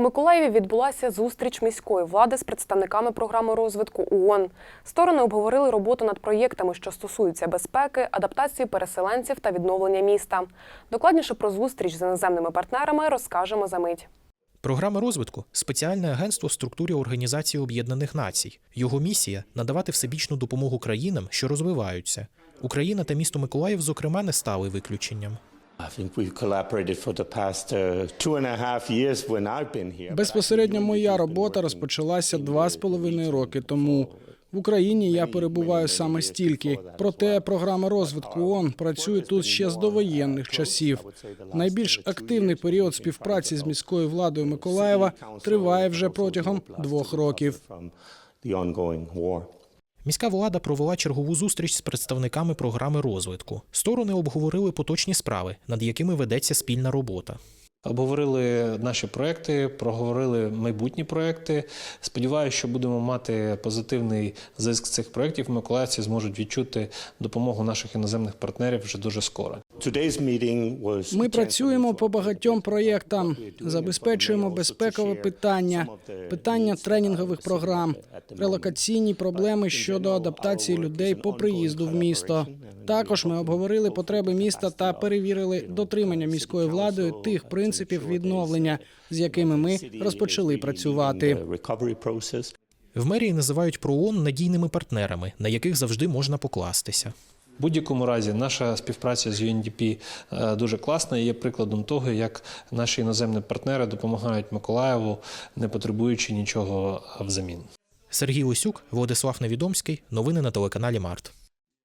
Миколаєві відбулася зустріч міської влади з представниками програми розвитку ООН. Сторони обговорили роботу над проєктами, що стосуються безпеки, адаптації переселенців та відновлення міста. Докладніше про зустріч з іноземними партнерами розкажемо за мить. Програма розвитку спеціальне агентство в структурі Організації Об'єднаних Націй. Його місія надавати всебічну допомогу країнам, що розвиваються. Україна та місто Миколаїв, зокрема, не стали виключенням. Uh. Безпосередньо моя робота розпочалася два з половиною роки тому. В Україні я перебуваю саме стільки. Проте програма розвитку ООН працює тут ще з довоєнних часів. Найбільш активний період співпраці з міською владою Миколаєва триває вже протягом двох років. Міська влада провела чергову зустріч з представниками програми розвитку. Сторони обговорили поточні справи, над якими ведеться спільна робота. Обговорили наші проекти, проговорили майбутні проекти. Сподіваюся, що будемо мати позитивний зиск цих проєктів. Миколаївці зможуть відчути допомогу наших іноземних партнерів вже дуже скоро. Today's meeting Ми працюємо по багатьом проєктам, забезпечуємо безпекове питання, питання тренінгових програм, релокаційні проблеми щодо адаптації людей по приїзду в місто. Також ми обговорили потреби міста та перевірили дотримання міською владою тих принципів відновлення, з якими ми розпочали працювати. the recovery. В мерії називають ПРООН надійними партнерами, на яких завжди можна покластися. В будь-якому разі наша співпраця з UNDP е, дуже класна і є прикладом того, як наші іноземні партнери допомагають Миколаєву, не потребуючи нічого взамін. Сергій Лисюк, Владислав Невідомський. Новини на телеканалі Март.